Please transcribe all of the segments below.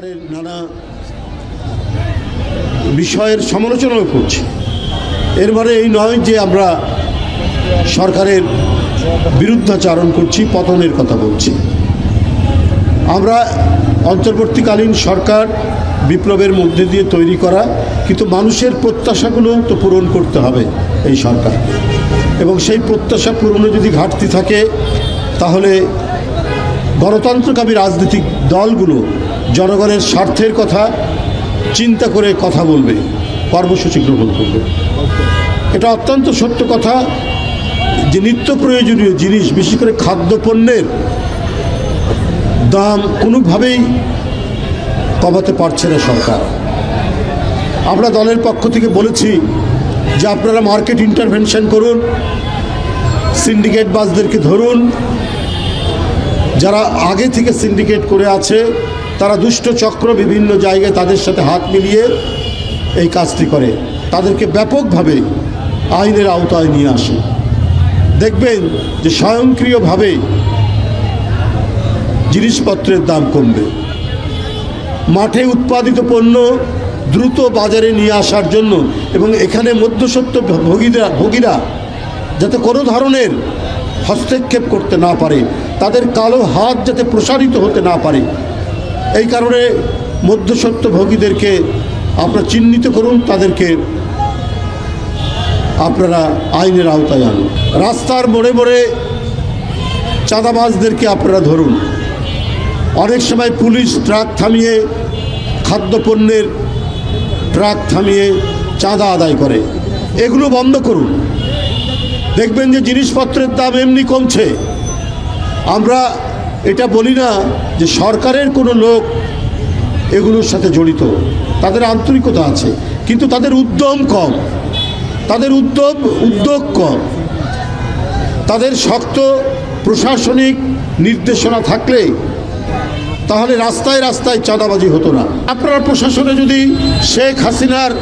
সরকারের নানা বিষয়ের সমালোচনাও করছি। এর মানে এই নয় যে আমরা সরকারের বিরুদ্ধাচারণ করছি, পতনের কথা বলছি। আমরা অন্তর্বর্তীকালীন সরকার বিপ্লবের মধ্যে দিয়ে তৈরি করা, কিন্তু মানুষের প্রত্যাশাগুলো তো পূরণ করতে হবে এই সরকার। এবং সেই প্রত্যাশা পূরণে যদি ঘাটতি থাকে, তাহলে গণতন্ত্রকামী রাজনৈতিক দলগুলো জনগণের স্বার্থের কথা চিন্তা করে কথা বলবে, কর্মসূচি গ্রহণ করবে। এটা অত্যন্ত সত্য কথা যে নিত্য প্রয়োজনীয় জিনিস, বিশেষ করে খাদ্যপণ্যের দাম কোনোভাবেই কমাতে পারছে না সরকার। আমরা দলের পক্ষ থেকে বলেছি যে আপনারা মার্কেট ইন্টারভেনশন করুন সিন্ডিকেট বাসদেরকে ধরুন যারা আগে থেকে সিন্ডিকেট করে আছে, তারা দুষ্ট চক্র বিভিন্ন জায়গায় তাদের সাথে হাত মিলিয়ে এই কাজটি করে। তাদেরকে ব্যাপকভাবে আইনের আওতায় নিয়ে আসে। দেখবেন যে স্বয়ংক্রিয়ভাবে জিনিসপত্রের দাম কমবে। মাঠে উৎপাদিত পণ্য দ্রুত বাজারে নিয়ে আসার জন্য এবং এখানে মধ্যসত্ত্ব ভোগীরা ভোগীরা যাতে কোনো ধরনের হস্তক্ষেপ করতে না পারে, তাদের কালো হাত যাতে প্রসারিত হতে না পারে। এই কারণে মধ্যসত্ত্ব ভোগীদেরকে আপনারা চিহ্নিত করুন, তাদেরকে আপনারা আইনের আওতায় আনুন। রাস্তার মোড়ে মোড়ে চাঁদাবাজদেরকে আপনারা ধরুন। অনেক সময় পুলিশ ট্রাক থামিয়ে, খাদ্যপণ্যের ট্রাক থামিয়ে চাঁদা আদায় করে। এগুলো বন্ধ করুন। দেখবেন যে জিনিসপত্রের দাম এমনি কমছে। আমরা এটা বলি না যে সরকারের কোনো লোক এগুলোর সাথে জড়িত। তাদের আন্তরিকতা আছে, কিন্তু তাদের উদ্যম কম। তাদের উদ্যম, উদ্যোগ কম। তাদের শক্ত প্রশাসনিক নির্দেশনা থাকলে তাহলে রাস্তায় রাস্তায় চাঁদাবাজি হতো না। আপনারা প্রশাসনে যদি শেখ হাসিনার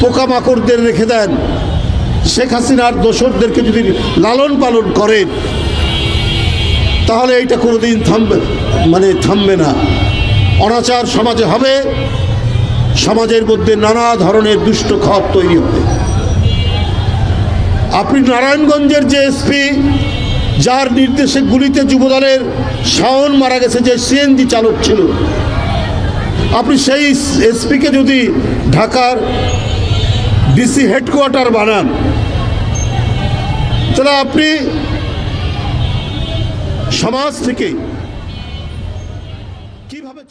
পোকামাকড়দের রেখে দেন শেখ হাসিনার দোসরদেরকে যদি লালন পালন করেন, তাহলে এইটা কোনোদিন থামবে মানে থামবে না। অনাচার সমাজে হবে, সমাজের মধ্যে নানা ধরনের দুষ্ট খাত তৈরি হবে। আপনি নারায়ণগঞ্জের যে এসপি, যার নির্দেশে গুলিতে যুবদলের শাওন মারা গেছে, যে সিএনজি চালক ছিল, আপনি সেই এসপিকে যদি ঢাকার ডিসি হেডকোয়ার্টার বানান তাহলে আপনি সমাজ থেকে কীভাবে